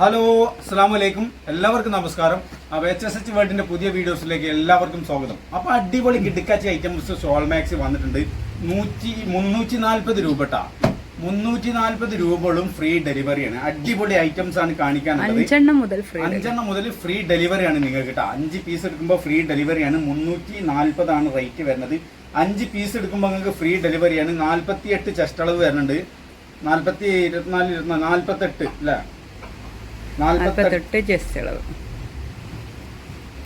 Hello അസ്സാം വലൈക്കും എല്ലാവർക്കും നമസ്കാരം. അപ്പോൾ എച്ച് എസ് എച്ച് വേൾഡിന്റെ പുതിയ വീഡിയോസിലേക്ക് എല്ലാവർക്കും സ്വാഗതം. അപ്പോൾ അടിപൊളി കിടക്കാച്ചി ഐറ്റംസ് ഷോൾ മാക്സ് വന്നിട്ടുണ്ട്. നൂറ്റി മുന്നൂറ്റി നാൽപ്പത് രൂപ ട്ടാ മുന്നൂറ്റി നാൽപ്പത് രൂപകളും ഫ്രീ ഡെലിവറിയാണ് അടിപൊളി ഐറ്റംസ് ആണ് കാണിക്കാൻ അഞ്ചെണ്ണം മുതൽ ഫ്രീ അഞ്ചെണ്ണം മുതൽ ഫ്രീ ഡെലിവറിയാണ് നിങ്ങൾക്ക് കേട്ടോ അഞ്ച് പീസ് എടുക്കുമ്പോൾ ഫ്രീ ഡെലിവറിയാണ് മുന്നൂറ്റി നാൽപ്പതാണ് റേറ്റ് വരുന്നത്. അഞ്ച് പീസ് എടുക്കുമ്പോൾ നിങ്ങൾക്ക് ഫ്രീ ഡെലിവറിയാണ് നാല്പത്തി നാൽപ്പത്തി എട്ട് ചെസ്റ്റ് അളവ് വരുന്നുണ്ട്. നാൽപ്പത്തി ഇരുപത്തിനാല് ഇരുപത്തിനാല് നാൽപ്പത്തെട്ട് അല്ലേ നാൽപ്പത്തെട്ട് ചെസ്റ്റ് അളവ്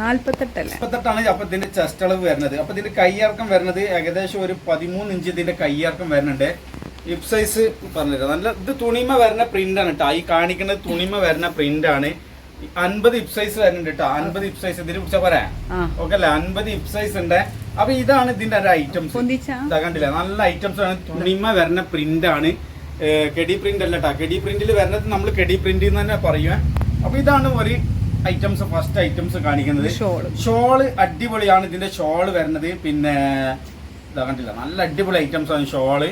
നാൽപ്പത്തെട്ടല്ലേ നാൽപ്പത്തെട്ടാണ് അപ്പൊ ഇതിന്റെ ചെസ്റ്റ് അളവ് വരുന്നത്. അപ്പൊ ഇതിന്റെ കയ്യിറക്കം വരുന്നത് ഏകദേശം ഒരു പതിമൂന്ന് ഇഞ്ച് ഇതിന്റെ കയ്യിറക്കം വരുന്നുണ്ട്. ഹിപ് സൈസ് പറഞ്ഞുതരാം. നല്ല ഇത് തുണിമ വരുന്ന പ്രിന്റ് ആണ് കേട്ടോ ഈ കാണിക്കുന്നത് തുണിമ വരുന്ന പ്രിന്റ് ആണ്. അൻപത് ഹിപ് സൈസ് വരുന്നുണ്ട് കേട്ടോ അൻപത് ഹിപ് സൈസ് ഇതിനെ കുറിച്ച് പറയാം ഓക്കെ അല്ലേ? അൻപത് ഹിപ് സൈസ് ഉണ്ട്. അപ്പൊ ഇതാണ് ഇതിന്റെ ഒരു ഐറ്റംസ് കണ്ടില്ല? നല്ല ഐറ്റംസ് ആണ്. തുണിമ വരുന്ന പ്രിന്റ് ആണ്. കെടി പ്രിന്റ് അല്ല കേട്ടോ കെടി പ്രിന്റിൽ വരുന്നത് നമ്മൾ കെടി പ്രിന്റ് എന്ന് തന്നെ പറയുക അപ്പൊ ഇതാണ് ഒരു ഐറ്റംസ് ഫസ്റ്റ് ഐറ്റംസ് കാണിക്കുന്നത്. ഷോൾ. അടിപൊളിയാണ്. ഇതിന്റെ ഷോൾ വരുന്നത്. പിന്നെ ഇതാ കണ്ടില്ല? നല്ല അടിപൊളി ഐറ്റംസ് ആണ് ഷോൾ.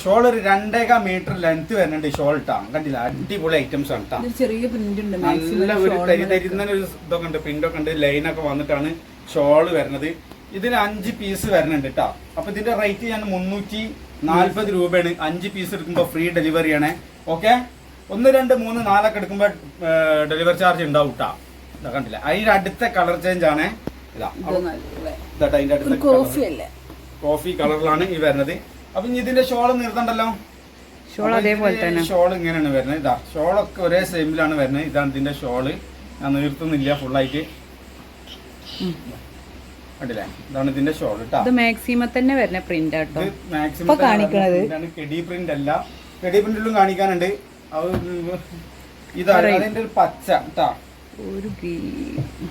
ഷോൾ ഒരു രണ്ടേകാ മീറ്റർ ലെങ്ത് വരുന്നുണ്ട് ഷോൾ ഇട്ടാ കണ്ടില്ല? അടിപൊളി ഐറ്റംസ് ആണ് ട്ടാ. ചെറിയ പ്രിന്റ് ഉണ്ട്. നല്ല ഒരു തരി തരുന്ന ഒരു ഇതൊക്കെ ഉണ്ട്. പ്രിന്റൊക്കെ ഉണ്ട്. ലൈനൊക്കെ വന്നിട്ടാണ് ഷോൾ വരുന്നത്. ഇതിന് അഞ്ച് പീസ് വരുന്നുണ്ട് കേട്ടോ അപ്പൊ ഇതിന്റെ റേറ്റ് ഞാൻ മുന്നൂറ്റി നാല്പത് രൂപയാണ്. അഞ്ച് പീസ് എടുക്കുമ്പോൾ ഫ്രീ ഡെലിവറി ആണ്. ഓക്കെ ഒന്ന് രണ്ട് മൂന്ന് നാലൊക്കെ എടുക്കുമ്പോൾ ഡെലിവറി ചാർജ് ഉണ്ടാവും കേട്ടോ ഇതാ കണ്ടില്ല? അതിന്റെ അടുത്ത കളർ ചേഞ്ച് ആണ്. ഇതാ. ഇതാ അതിന്റെ അടുത്ത കോഫി അല്ലേ? കോഫി കളറിലാണ് ഈ വരുന്നത്. അപ്പൊ ഇനി ഇതിന്റെ ഷോൾ നിർത്തണ്ടല്ലോ? ഷോൾ അതേപോലെ തന്നെ. ഷോൾ ഇങ്ങനെയാണ് വരുന്നത്. ഇതാ ഷോളൊക്കെ ഒരേ സെയിമിലാണ് വരുന്നത്. ഇതാണ് ഇതിന്റെ ഷോൾ ഞാൻ നീർത്തുന്നില്ല ഫുള്ളായിട്ട് കണ്ടില്ലേ? ഇതാണ് ഇതിന്റെ ഷോൾ കേട്ടോ ഇത് മാക്സിമം തന്നെ വരുന്ന പ്രിന്റ് ആട്ടോ ഇത് മാക്സിമം ഇപ്പൊ കാണിക്കണത്? പ്രിന്റ് അല്ല. പ്രിന്റിലും കാണിക്കാനുണ്ട്. അത് ഇതാണ്. അതിന്റെ ഒരു പച്ച കേട്ടാ ഒരു.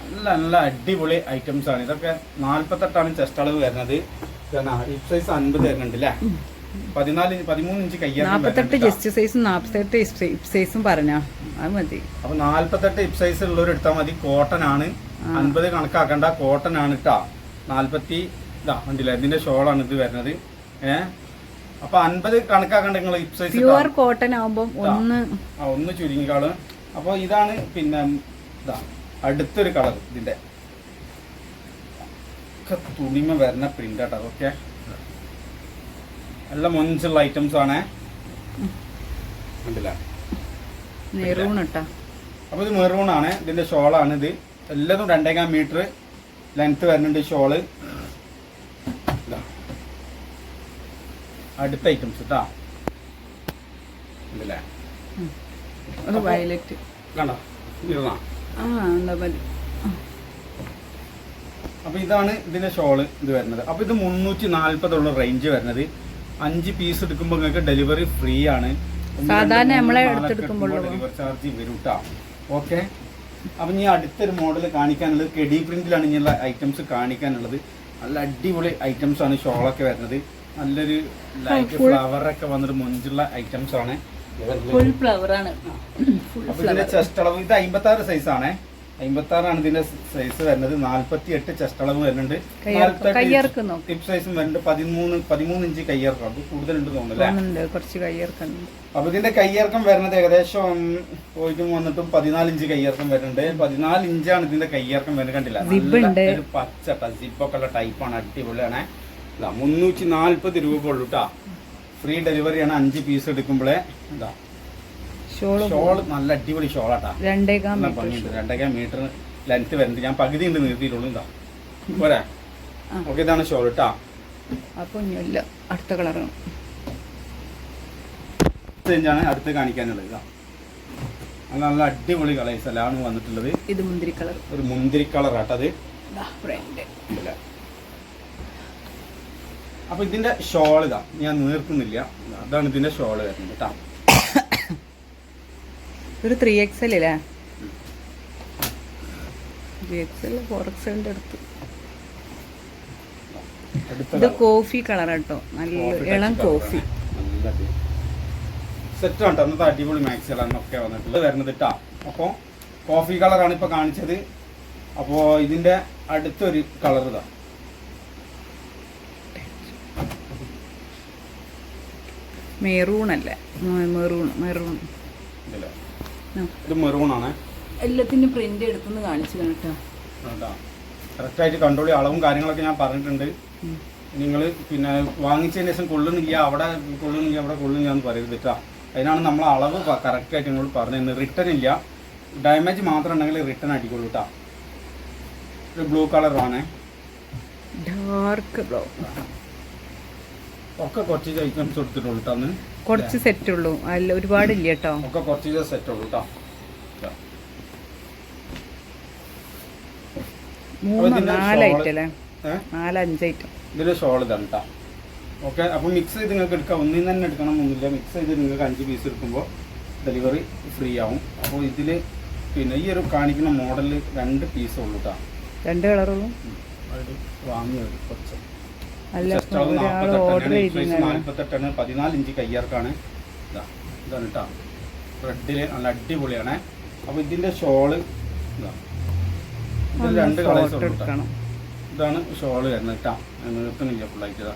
നല്ല നല്ല അടിപൊളി ഐറ്റംസ് ആണ്. ഇതൊക്കെ നാല്പത്തെട്ടാണ് ചെസ്റ്റ് അളവ് വരുന്നത്. ഹിപ് സൈസ് അൻപത് വരുന്നുണ്ട് അല്ലേ പതിനാല് പതിമൂന്ന് ഇഞ്ച് കയ്യാണ് നാപ്പത്തെട്ട് ജസ്റ്റ് സൈസും നാപ്പത്തെട്ട് സൈസും പറഞ്ഞാ. അത് മതി. അപ്പൊ നാല്പത്തെട്ട് ഹിപ് സൈസ് ഉള്ളവർ എടുത്താൽ മതി. കോട്ടൺ ആണ്. അൻപത് കണക്കാക്കണ്ട. കോട്ടൺ ആണ് കേട്ടാ നാല്പത്തി ഇതാ കണ്ടില്ല? ഇതിന്റെ ഷോളാണ് ഇത് വരുന്നത്. ഏ? അപ്പൊ അൻപത് കണക്കാക്കണ്ട നിങ്ങൾ ഹിപ് സൈസ് പ്യുവർ കോട്ടൺ ആവുമ്പോൾ ഒന്ന് ആ ഒന്ന് ചുരുങ്ങിക്കാൾ. അപ്പൊ ഇതാണ് പിന്നെ ഇതാ അടുത്തൊരു കളർ ഇതിന്റെ. ഒക്കെ തുണിമ വരുന്ന പ്രിന്റ് കേട്ടോ ഓക്കെ നല്ല മൊഞ്ചുള്ള ഐറ്റംസ് ആണേ. കണ്ടില്ല? മെറൂൺ ഇട്ടാ. അപ്പൊ ഇത് മെറൂൺ ആണ് ഇതിന്റെ ഷോളാണ് ഇത്. എല്ലാതും രണ്ടേകാൽ മീറ്റർ ലെങ്ത് വരുന്നുണ്ട് ഷോൾ. അടുത്ത ഐറ്റംസ് കേട്ടോ വയലറ്റ് കണ്ടോ? ഇരുന്നാ അപ്പൊ ഇതാണ് ഇതിന്റെ ഷോൾ ഇത് വരുന്നത്. അപ്പൊ ഇത് മുന്നൂറ്റി നാല്പതുള്ള റേഞ്ച് വരുന്നത്. അഞ്ച് പീസ് എടുക്കുമ്പോൾ നിങ്ങൾക്ക് ഡെലിവറി ഫ്രീ ആണ്. സാധാരണ നമ്മളെ ഡെലിവറി ചാർജ് വരും കേട്ടോ ഓക്കെ അപ്പൊ ഇനി അടുത്തൊരു മോഡൽ കാണിക്കാനുള്ളത് കെഡി പ്രിന്റിലാണ് ഇനിയുള്ള ഐറ്റംസ് കാണിക്കാനുള്ളത്. നല്ല അടിപൊളി ഐറ്റംസ് ആണ് ഷോളൊക്കെ വരുന്നത്. നല്ലൊരു ലൈറ്റ് ഫ്ലവർ ഒക്കെ വന്നിട്ട് മുഞ്ചുള്ള ഐറ്റംസ് ആണ്. ഫുൾ ഫ്ലവർ ആണ്. ഫുൾ അപ്പൊ ഇതിന്റെ ചെസ്റ്റ് അളവ് ഇത് അമ്പത്തി ആറ് സൈസ് ആണ്. അമ്പത്തി ആറാണ് ഇതിന്റെ സൈസ് വരുന്നത്. നാല്പത്തി എട്ട് ചെസ്റ്റളവ് വരുന്നുണ്ട്. ടിപ്പ് സൈസും വരുന്നുണ്ട്. പതിമൂന്ന് പതിമൂന്ന് ഇഞ്ച് കയ്യിറക്കം അത് കൂടുതലുണ്ട് തോന്നുന്നില്ല കുറച്ച് കയ്യിറക്കുന്നുണ്ട് അപ്പൊ ഇതിന്റെ കയ്യിറക്കം വരുന്നത് ഏകദേശം പോയിട്ടും വന്നിട്ടും പതിനാല് ഇഞ്ച് കയ്യിറക്കം വരുന്നുണ്ട്. പതിനാല് ഇഞ്ചാണ് ഇതിന്റെ കയ്യിറക്കം വരുന്നത് കണ്ടില്ല. ഒരു പച്ച സിപ്പൊക്കെ ഉള്ള ടൈപ്പാണ് അടിപൊളിയാണ്. മുന്നൂറ്റി നാല്പത് രൂപ ഉള്ളൂ കേട്ടാ ഫ്രീ ഡെലിവറിയാണ് അഞ്ച് പീസ് എടുക്കുമ്പോഴേ ഇതാ ഷോൾ ഷോൾ നല്ല അടിപൊളി ഷോളാട്ടാ. രണ്ടേകാൽ മീറ്റർ രണ്ടര മീറ്റർ ലെങ്ത് വരുന്നത് ഞാൻ പകുതി ഉണ്ട് നിർത്തിയിട്ടുള്ളൂ ഇതാ പോരാ. ഓക്കെ ഇതാണ് ഷോൾ ഇട്ടാ അപ്പൊ ഇല്ല അടുത്ത കളറാണ് ചേഞ്ചാണ് അടുത്ത് കാണിക്കാനുള്ളത് ഇതാ നല്ല അടിപൊളി കളേഴ്സ് എല്ലാം വന്നിട്ടുള്ളത്. ഇത് മുന്തിരി കളർ ഒരു മുന്തിരി കളർ ആട്ടത് അപ്പൊ ഇതിന്റെ ഷോൾ ഇതാ. ഞാൻ നീർക്കുന്നില്ല. അതാണ് ഇതിന്റെ ഷോൾ വരുന്നത് കേട്ടാ ഒരു ത്രീ എക്സ് എൽ അല്ലേ three X L four X എല്ലിന്റെ അടുത്ത്. ഇത് കോഫി കളർ കേട്ടോ നല്ല ഇളം കോഫി സെറ്റ് ആണ് അന്നത്തെ അടിപൊളി മാക്സികളാണ് വന്നിട്ടുള്ളത്. വരുന്നത് കേട്ടാ അപ്പോൾ കോഫി കളറാണ് ഇപ്പൊ കാണിച്ചത്. അപ്പോ ഇതിന്റെ അടുത്തൊരു കളർ ഇതാ. മെറൂൺ അല്ലേ? മെറൂൺ മെറൂൺ ഇതിൽ ഇത് എല്ലാത്തിന്റെ കാണിച്ചു കേട്ടോ കറക്റ്റായിട്ട് കണ്ടോളി അളവും കാര്യങ്ങളൊക്കെ ഞാൻ പറഞ്ഞിട്ടുണ്ട്. നിങ്ങൾ പിന്നെ വാങ്ങിച്ചതിന് ശേഷം കൊള്ളുന്നില്ല അവിടെ കൊള്ളുന്നില്ല അവിടെ കൊള്ളുന്നില്ല എന്ന് പറയരുത് കേട്ടോ. അതിനാണ് നമ്മൾ അളവ് കറക്റ്റ് കറക്റ്റായിട്ട് നിങ്ങൾ പറഞ്ഞത്. റിട്ടേൺ ഇല്ല. ഡാമേജ് മാത്രം ഉണ്ടെങ്കിൽ റിട്ടേൺ അടിക്കുള്ളൂ കേട്ടോ. ഒരു ബ്ലൂ കളറാണ് ഡാർക്ക് ബ്ലൂ ഒക്കെ കുറച്ച് ഐറ്റംസ് കൊടുത്തിട്ടുള്ളൂ കേട്ടോ അന്ന്. കുറച്ച് സെറ്റ് ഉള്ളൂ അല്ല ഒരുപാടില്ല കേട്ടോ. ഒക്കെ കുറച്ച് സെറ്റ് ഉള്ളൂ കേട്ടോ മൂന്ന് നാല് ഐറ്റം അല്ലേ നാല് അഞ്ച് ഐറ്റം. ഇതിൽ ഷോൾ ഇതാണ് കേട്ടോ ഓക്കെ അപ്പോൾ മിക്സ് ചെയ്ത് നിങ്ങൾക്ക് എടുക്കാം. ഒന്നിൽ തന്നെ എടുക്കണം ഒന്നുമില്ല മിക്സ് ചെയ്ത് നിങ്ങൾക്ക് അഞ്ച് പീസ് എടുക്കുമ്പോൾ ഡെലിവറി ഫ്രീ ആവും. അപ്പോൾ ഇതിൽ പിന്നെ ഈ ഒരു കാണിക്കുന്ന മോഡലിൽ രണ്ട് പീസേ ഉള്ളൂ കേട്ടോ രണ്ട് കളറുള്ളൂ വാങ്ങിയത് കുറച്ച്. അല്ല Just അളവ് ഒരാൾ 48 ഓർഡർ ആണ്, 48 ആണ്. പതിനാല് ഇഞ്ച് കയ്യാർക്കാണ് ഇതാ ഇതാണ് കേട്ടോ റെഡിൽ നല്ല അടിപൊളിയാണ്. അപ്പോൾ ഇതിന്റെ ഷോൾ ഇതാ. രണ്ട് കളേഴ്സ് എടുക്കണം. ഇതാണ് ഷോൾ വരുന്നത് കേട്ടോ നിർത്തുന്നില്ല ഫുള്ളായിട്ട് ഇതാ.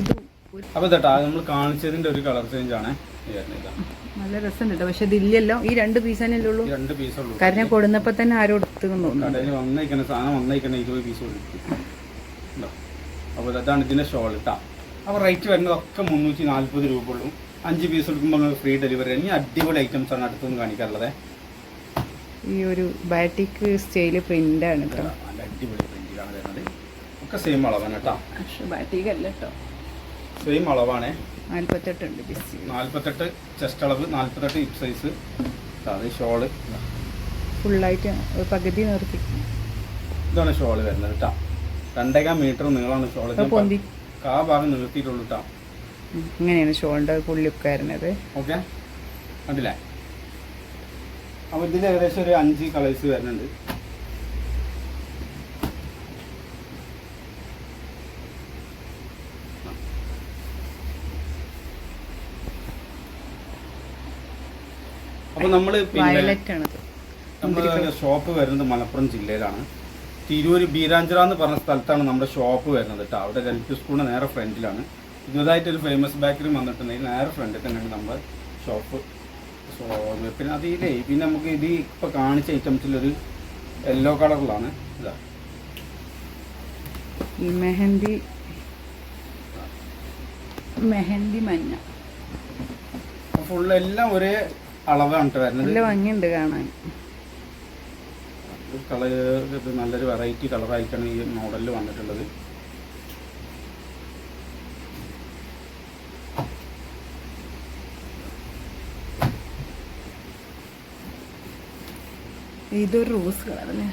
ഇത് ഒരു- ചേട്ടാ നമ്മൾ കാണിച്ചതിന്റെ ഒരു കളർ ചേഞ്ച് ആണ്. നല്ല രസമുണ്ട് കേട്ടോ പക്ഷെ ഇതില്ലല്ലോ. ഈ രണ്ട് പീസ് തന്നെ ഉള്ളൂ. രണ്ട് പീസ് ഉള്ളൂ. കാരണം കൊടുന്നപ്പോ തന്നെ ആരും എടുത്തു തോന്നുന്നു. കടയിൽ വന്നേക്കണ സാധനം വന്നേക്കണ ഇരുപത് പീസ് കൊടുക്കും അപ്പോൾ അതാണ് ഇതിന്റെ ഷോൾ ഇട്ടാ അപ്പൊ റേറ്റ് വരുന്നതൊക്കെ മുന്നൂറ്റി നാല്പത് രൂപ ഉള്ളൂ. അഞ്ച് പീസ് എടുക്കുമ്പോൾ ഫ്രീ ഡെലിവറി ഇനി അടിപൊളി ഐറ്റംസ് ആണ് അടുത്തൊന്നും കാണിക്കാറുള്ളത് ഈ ഒരു ബാറ്റിക് സ്റ്റൈൽ പ്രിന്റ് ആണ് കേട്ടോ അടിപൊളി പ്രിന്റിലാണ് വരുന്നത്. ഒക്കെ സെയിം അളവാണ് കേട്ടോ ബാറ്റിക് അല്ല കേട്ടോ സെയിം അളവാണ്. നാൽപ്പത്തെട്ടുണ്ട് നാൽപ്പത്തെട്ട് ചെസ്റ്റ് അളവ് നാൽപ്പത്തെട്ട് ഹിപ്പ് സൈസ് അത് ഷോൾ ഫുള്ളായിട്ട് പകുതി നിർത്തി. ഇതാണ് ഷോൾ വരുന്നത് കേട്ടോ രണ്ടേകാൽ മീറ്റർ നീളമാണ് ഷോൾ കാ ഭാഗം നിർത്തിയിട്ടുള്ളൂ കേട്ടോ. ഇങ്ങനെയാണ് ഷോളിന്റെ പുള്ളിയൊക്കെ വരുന്നത്. ഓക്കെ? കണ്ടില്ലേ? അപ്പോൾ ഇതിൽ ഏകദേശം ഒരു അഞ്ച് കളേഴ്സ് വരുന്നുണ്ട്. അപ്പോൾ നമ്മൾ പിന്നെ വയലറ്റ് ആണത് നമ്മുടെ ഷോപ്പ് വരുന്നത് മലപ്പുറം ജില്ലയിലാണ്. തിരൂര് ബീരാഞ്ചിറ എന്ന് പറഞ്ഞ സ്ഥലത്താണ് നമ്മുടെ ഷോപ്പ് വരുന്നത് കേട്ടോ അവിടെ എൽ പി സ്കൂളിന് നേരെ ഫ്രണ്ടിലാണ്. ഇതുതായിട്ട് ഒരു ഫേമസ് ബേക്കറി വന്നിട്ടുണ്ടെങ്കിൽ നേരെ ഫ്രണ്ടിൽ തന്നെയാണ് നമ്മുടെ ഷോപ്പ് സോ പിന്നെ അതിലേ പിന്നെ നമുക്ക് ഇത് ഇപ്പോൾ കാണിച്ച ഐറ്റംസിലൊരു യെല്ലോ കളറിലാണ് ഇതാ. മെഹന്തി മെഹന്തി മഞ്ഞ. ഫുള്ള് എല്ലാം ഒരേ അളവാണ് വരുന്നത്. നല്ല ഭംഗിയുണ്ട് കാണാൻ. കളർ നല്ലൊരു വെറൈറ്റി കളറായിട്ടാണ് ഈ മോഡലിൽ വന്നിട്ടുള്ളത്. ഇതൊരു റോസ് കളർ അല്ലേ?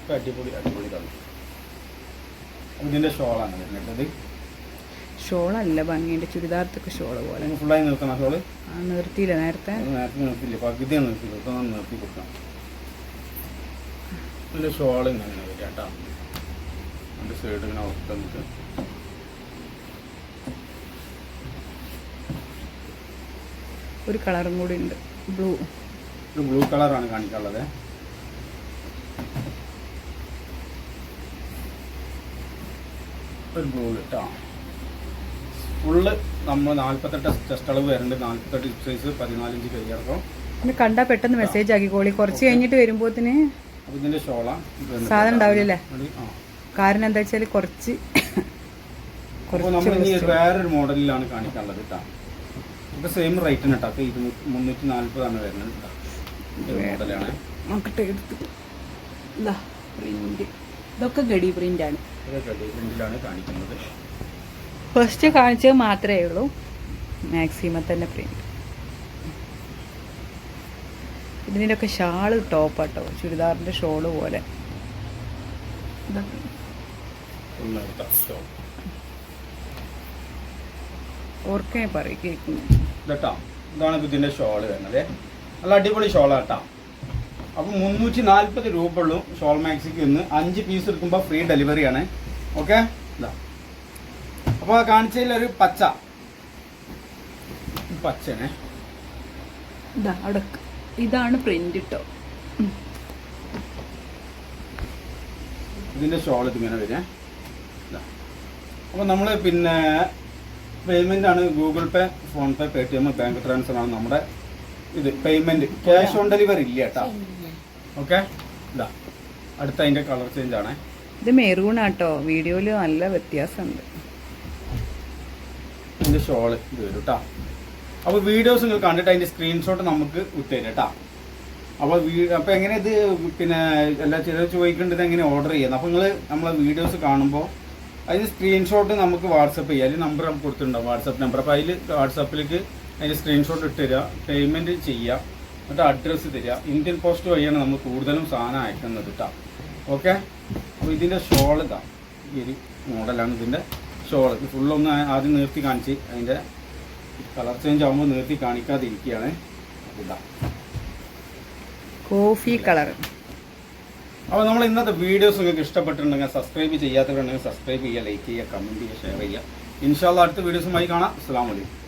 ഒക്കെ അടിപൊളി അടിപൊളി കളർ ഇതിന്റെ ഷോളാണ് വരുന്നത്. ഷോളല്ല ഭംഗിയുണ്ട്. ചുരിദാർത്തൊക്കെ ഷോൾ പോലെ. ഫുള്ളായി നിൽക്കുന്ന ഷോൾ? ആ നിർത്തിയില്ല നേരത്തെ. നേരത്തെ നിർത്തില്ല ഇപ്പം നിർത്തി ഷോൾ ഇങ്ങനെ വരിക കേട്ടോ. രണ്ട് സൈഡ് ഇങ്ങനെ ഒത്ത നമുക്ക് ഒരു കളറും കൂടി ഉണ്ട്. ബ്ലൂ. ഒരു ബ്ലൂ കളറാണ് കാണിക്കാനുള്ളത്. ഒരു ബ്ലൂ കേട്ടോ. ഫുള്ള് നമ്മൾ നാൽപ്പത്തെട്ട് ചെസ്റ്റ് അളവ് വരുന്നുണ്ട് നാൽപ്പത്തെട്ട് സൈസ് പതിനാലിഞ്ച് കൈയിറക്കം പിന്നെ കണ്ടാ പെട്ടെന്ന് മെസ്സേജ് ആക്കി ആക്കിക്കോളി കുറച്ച് കഴിഞ്ഞിട്ട് വരുമ്പോത്തിന് അപ്പോൾ ഷോള സാധനം ഉണ്ടാവില്ലല്ലേ? കാരണം എന്താ വെച്ചാൽ കുറച്ച് അപ്പോൾ നമ്മൾ ഇനി വേറൊരു മോഡലിലാണ് കാണിക്കാനുള്ളത് കേട്ടോ ഇപ്പൊ സെയിം റേറ്റിന് കേട്ടോ അപ്പോൾ ഇരുന്നൂറ്റി മുന്നൂറ്റി നാൽപ്പതാണ് വരുന്നത് കേട്ടോ മോഡലാണ്. നോക്കട്ടെ എടുത്ത്. ഇതാ പ്രിന്റ് ഇതൊക്കെ ഗഡി പ്രിന്റ് ആണ്. ഗഡി പ്രിന്റിലാണ് കാണിക്കുന്നത്. ഫസ്റ്റ് കാണിച്ചത് മാത്രമേ ഉള്ളൂ. മാക്സിമം തന്നെ പ്രിന്റ് ഇതിന്റെയൊക്കെ ഷാൾ ടോപ്പാട്ടോ ചുരിദാറിന്റെ ഷോൾ പോലെ. ഓർക്കേ പറയും ഇതട്ടോ. ഇതാണ് ഇതിന്റെ ഷോൾ വരുന്നത്. നല്ല അടിപൊളി ഷോളാണ് കേട്ടോ. അപ്പം മുന്നൂറ്റി നാൽപ്പത് രൂപ ഉള്ളൂ ഷോൾ മാക്സിക്ക് ഇന്ന്. അഞ്ച് പീസ് എടുക്കുമ്പോൾ ഫ്രീ ഡെലിവറി ആണ്. ഓക്കെ ഇതാ. അപ്പോൾ കാണിച്ചതിൽ ഒരു പച്ച. പച്ചനെ. ഇതാ അവിടെ ഇതാണ് പ്രിന്റ് കിട്ടോ ഇതിന്റെ ഷോൾ ഇതിങ്ങനെ വരെ അപ്പോൾ നമ്മൾ പിന്നെ പേയ്മെന്റ് ആണ് Google Pay PhonePe Paytm bank transfer ആണ് നമ്മുടെ ഇത് പേയ്മെന്റ് ക്യാഷ് ഓൺ ഡെലിവറി ഇല്ല കേട്ടോ. ഓക്കെ ഇതാ. അടുത്ത അതിന്റെ കളർ ചേഞ്ച് ആണ്. ഇത് മെറൂൺ ആട്ടോ. വീഡിയോയിൽ നല്ല വ്യത്യാസമുണ്ട്. ഇതിന്റെ ഷോൾ ഇത് വരും കേട്ടോ അപ്പോൾ വീഡിയോസ് നിങ്ങൾ കണ്ടിട്ട് അതിന്റെ സ്ക്രീൻഷോട്ട് നമുക്ക് വിട്ടുതരും കേട്ടോ അപ്പോൾ അപ്പോൾ എങ്ങനെ ഇത് പിന്നെ എല്ലാ ചിലർ ചോദിക്കേണ്ടത് എങ്ങനെ ഓർഡർ ചെയ്യുന്നത് അപ്പോൾ നിങ്ങൾ നമ്മളെ വീഡിയോസ് കാണുമ്പോൾ അതിന് സ്ക്രീൻഷോട്ട് നമുക്ക് വാട്സപ്പ് ചെയ്യാം. അതിൽ നമ്പർ നമുക്ക് കൊടുത്തിട്ടുണ്ടാവും വാട്സപ്പ് നമ്പർ അപ്പോൾ അതിൽ വാട്സപ്പിലേക്ക് അതിന്റെ സ്ക്രീൻഷോട്ട് ഇട്ട് തരിക പേയ്മെന്റ് ചെയ്യുക എന്നിട്ട് അഡ്രസ്സ് തരിക ഇന്ത്യൻ പോസ്റ്റ് വഴിയാണ് നമ്മൾ കൂടുതലും സാധനം അയക്കുന്നത് കേട്ടോ ഓക്കെ അപ്പോൾ ഇതിന്റെ ഷോൾ ഇതാ. ഈ ഒരു മോഡലാണ് ഇതിന്റെ ഇത് ഫുള്ളൊന്ന് ആദ്യം നിർത്തി കാണിച്ച് അതിന്റെ കളർ ചേഞ്ച് ആകുമ്പോൾ നിർത്തി കാണിക്കാതിരിക്കുകയാണ്. ഇതാ. കോഫി കളർ അപ്പോൾ നമ്മൾ ഇന്നത്തെ വീഡിയോസ് നിങ്ങൾക്ക് ഇഷ്ടപ്പെട്ടിട്ടുണ്ടെങ്കിൽ സബ്സ്ക്രൈബ് ചെയ്യാത്തവരുണ്ടെങ്കിൽ സബ്സ്ക്രൈബ് ചെയ്യുക ലൈക്ക് ചെയ്യുക കമന്റ് ചെയ്യുക ഷെയർ ചെയ്യുക. ഇൻഷാല്ല അടുത്ത വീഡിയോസുമായി കാണാം. അസ്സാം വലൈക്കും